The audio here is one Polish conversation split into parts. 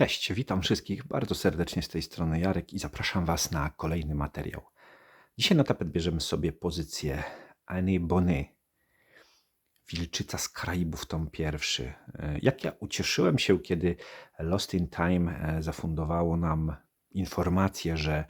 Cześć, witam wszystkich bardzo serdecznie z tej strony Jarek i zapraszam Was na kolejny materiał. Dzisiaj na tapet bierzemy sobie pozycję Annie Bonnet, Wilczyca z Karaibów, tom pierwszy. E, Jak ja ucieszyłem się, kiedy Lost in Time e, zafundowało nam informację, że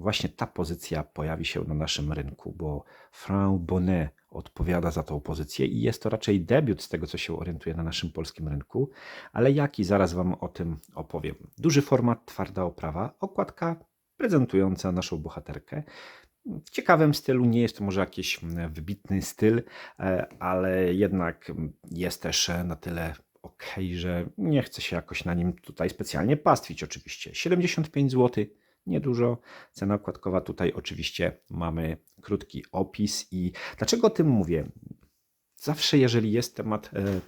właśnie ta pozycja pojawi się na naszym rynku, bo Frau Bonnet odpowiada za tą pozycję i jest to raczej debiut z tego, co się orientuje na naszym polskim rynku, ale jaki zaraz Wam o tym opowiem. Duży format, twarda oprawa, okładka prezentująca naszą bohaterkę. W ciekawym stylu, nie jest to może jakiś wybitny styl, e, ale jednak jest też na tyle ok, że nie chcę się jakoś na nim tutaj specjalnie pastwić. Oczywiście 75 zł, niedużo. Cena okładkowa tutaj oczywiście mamy krótki opis. I dlaczego o tym mówię? Zawsze, jeżeli jest temat e,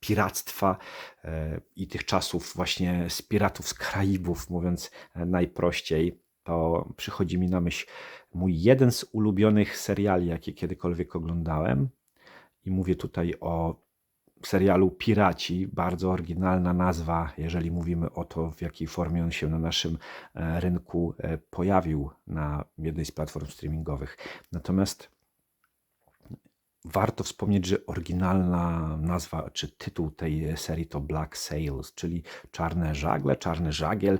piractwa e, i tych czasów właśnie z piratów z Karaibów, mówiąc e, najprościej, to przychodzi mi na myśl mój jeden z ulubionych seriali, jakie kiedykolwiek oglądałem. I mówię tutaj o serialu Piraci. Bardzo oryginalna nazwa, jeżeli mówimy o to, w jakiej formie on się na naszym e, rynku e, pojawił na jednej z platform streamingowych. Natomiast warto wspomnieć, że oryginalna nazwa czy tytuł tej serii to Black Sails, czyli czarne żagle, czarny żagiel.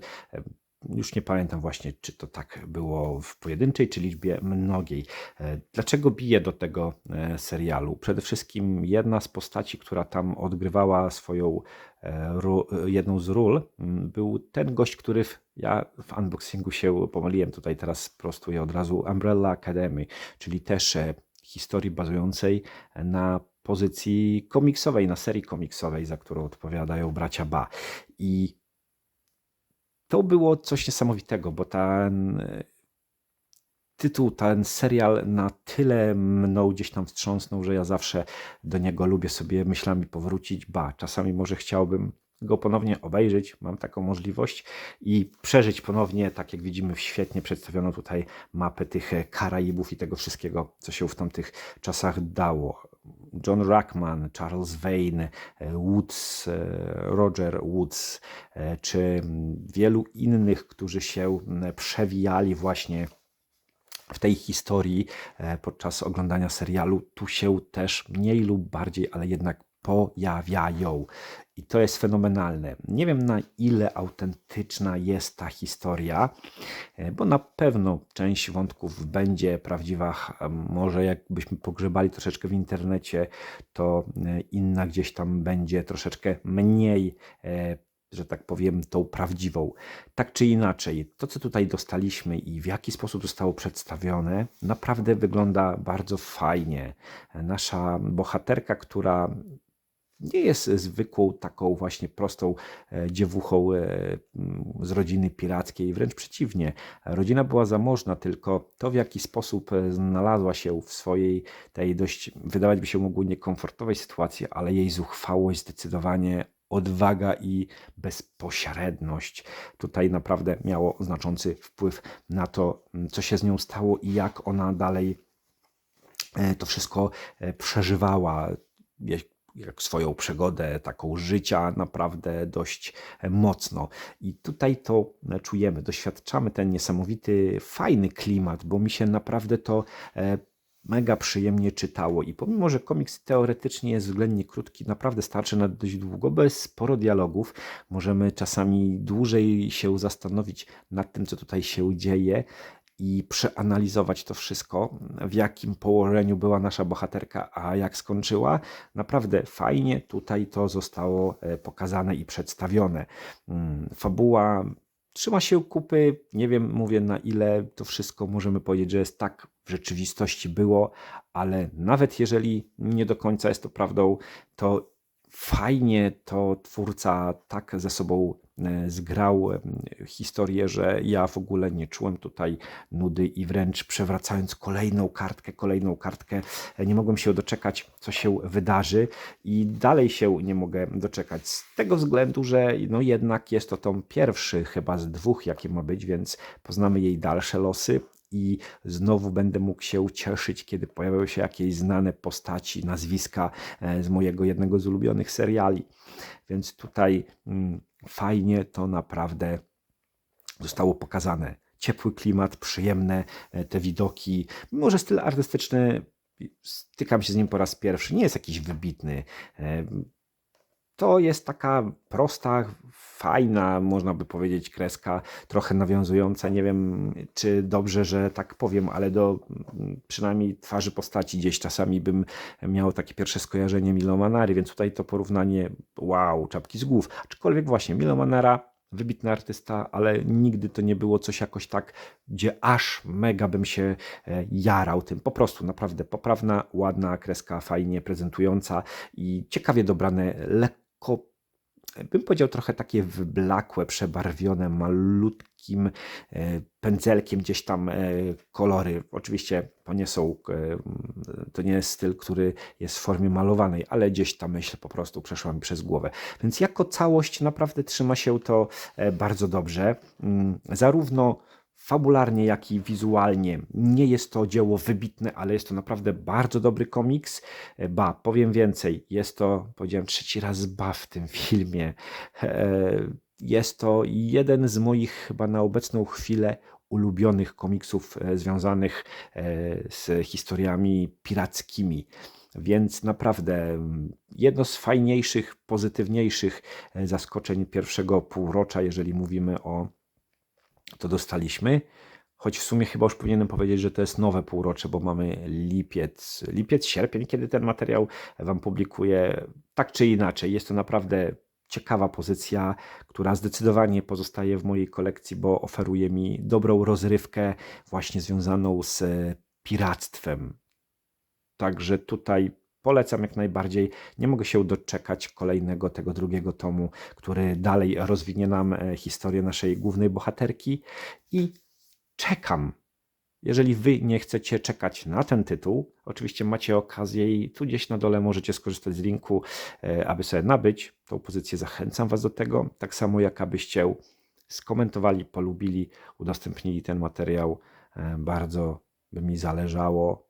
Już nie pamiętam właśnie, czy to tak było w pojedynczej, czy liczbie mnogiej. E, dlaczego bije do tego e, serialu? Przede wszystkim jedna z postaci, która tam odgrywała swoją e, jedną z ról, był ten gość, który w, ja w unboxingu się pomyliłem, tutaj teraz prostuję od razu Umbrella Academy, czyli też historii bazującej na pozycji komiksowej, na serii komiksowej, za którą odpowiadają bracia Ba. I to było coś niesamowitego, bo ten e, tytuł, ten serial na tyle mną gdzieś tam wstrząsnął, że ja zawsze do niego lubię sobie myślami powrócić. Ba, czasami może chciałbym go ponownie obejrzeć, mam taką możliwość i przeżyć ponownie, tak jak widzimy, świetnie przedstawiono tutaj mapę tych Karaibów i tego wszystkiego, co się w tamtych czasach dało. John Ruckman, Charles Vane, Woods, Roger Woods, czy wielu innych, którzy się przewijali właśnie w tej historii podczas oglądania serialu, tu się też mniej lub bardziej, ale jednak pojawiają. I to jest fenomenalne. Nie wiem na ile autentyczna jest ta historia, e, bo na pewno część wątków będzie prawdziwa. Może jakbyśmy pogrzebali troszeczkę w internecie, to e, inna gdzieś tam będzie troszeczkę mniej e, że tak powiem, tą prawdziwą. Tak czy inaczej, to co tutaj dostaliśmy i w jaki sposób zostało przedstawione, naprawdę wygląda bardzo fajnie. Nasza bohaterka, która nie jest zwykłą taką właśnie prostą e, dziewuchą e, z rodziny pirackiej, wręcz przeciwnie. Rodzina była zamożna, tylko to w jaki sposób e, znalazła się w swojej tej dość, wydawać by się mogło niekomfortowej sytuacji, ale jej zuchwałość zdecydowanie odwaga i bezpośredność. Tutaj naprawdę miało znaczący wpływ na to, co się z nią stało i jak ona dalej to wszystko przeżywała jak swoją przygodę taką życia naprawdę dość mocno. I tutaj to czujemy, doświadczamy ten niesamowity, fajny klimat, bo mi się naprawdę to e, mega przyjemnie czytało i pomimo, że komiks teoretycznie jest względnie krótki, naprawdę starczy na dość długo, bez sporo dialogów, możemy czasami dłużej się zastanowić nad tym, co tutaj się dzieje i przeanalizować to wszystko, w jakim położeniu była nasza bohaterka, a jak skończyła. Naprawdę fajnie tutaj to zostało e, pokazane i przedstawione. Mm, fabuła trzyma się kupy. Nie wiem, mówię na ile to wszystko możemy powiedzieć, że jest tak w rzeczywistości było, ale nawet jeżeli nie do końca jest to prawdą, to fajnie to twórca tak ze sobą zgrał e, historię, że ja w ogóle nie czułem tutaj nudy i wręcz przewracając kolejną kartkę, kolejną kartkę, e, nie mogłem się doczekać, co się wydarzy i dalej się nie mogę doczekać z tego względu, że no jednak jest to tom pierwszy chyba z dwóch, jakie ma być, więc poznamy jej dalsze losy i znowu będę mógł się cieszyć, kiedy pojawią się jakieś znane postaci, nazwiska e, z mojego jednego z ulubionych seriali. Więc tutaj mm, fajnie to naprawdę zostało pokazane. Ciepły klimat, przyjemne e, te widoki. Mimo, że styl artystyczny stykam się z nim po raz pierwszy, nie jest jakiś wybitny. To jest taka prosta, fajna, można by powiedzieć, kreska, trochę nawiązująca, nie wiem czy dobrze, że tak powiem, ale do mm, przynajmniej twarzy postaci gdzieś czasami bym miał takie pierwsze skojarzenie Milo Manary, więc tutaj to porównanie, wow, czapki z głów. Aczkolwiek właśnie Milo Manara wybitny artysta, ale nigdy to nie było coś jakoś tak, gdzie aż mega bym się e, jarał tym. Po prostu naprawdę poprawna, ładna kreska, fajnie prezentująca i ciekawie dobrane, lekko bym powiedział trochę takie wyblakłe, przebarwione malutkim e, pędzelkiem gdzieś tam e, kolory. Oczywiście to nie są, e, to nie jest styl, który jest w formie malowanej, ale gdzieś ta myśl po prostu przeszła mi przez głowę. Więc jako całość naprawdę trzyma się to bardzo dobrze. Mm, zarówno fabularnie, jak i wizualnie. Nie jest to dzieło wybitne, ale jest to naprawdę bardzo dobry komiks. E, ba, powiem więcej, jest to, powiedziałem trzeci raz ba w tym filmie. E, jest to jeden z moich chyba na obecną chwilę ulubionych komiksów e, związanych z historiami pirackimi. Więc naprawdę mm, jedno z fajniejszych, pozytywniejszych zaskoczeń pierwszego półrocza, jeżeli mówimy o to dostaliśmy. Choć w sumie chyba już powinienem powiedzieć, że to jest nowe półrocze, bo mamy lipiec, lipiec, sierpień, kiedy ten materiał Wam publikuję. Tak czy inaczej, jest to naprawdę ciekawa pozycja, która zdecydowanie pozostaje w mojej kolekcji, bo oferuje mi dobrą rozrywkę właśnie związaną z piractwem. Także tutaj Polecam jak najbardziej. Nie mogę się doczekać kolejnego, tego drugiego tomu, który dalej rozwinie nam e, historię naszej głównej bohaterki i czekam. Jeżeli Wy nie chcecie czekać na ten tytuł, oczywiście macie okazję i tu gdzieś na dole możecie skorzystać z linku, e, aby sobie nabyć tą pozycję. Zachęcam Was do tego. Tak samo jak abyście skomentowali, polubili, udostępnili ten materiał. E, bardzo by mi zależało.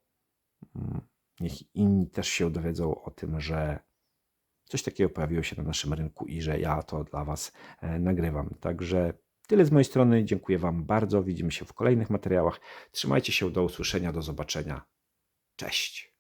Niech inni też się dowiedzą o tym, że coś takiego pojawiło się na naszym rynku i że ja to dla Was e, nagrywam. Także tyle z mojej strony. Dziękuję Wam bardzo. Widzimy się w kolejnych materiałach. Trzymajcie się, do usłyszenia, do zobaczenia. Cześć.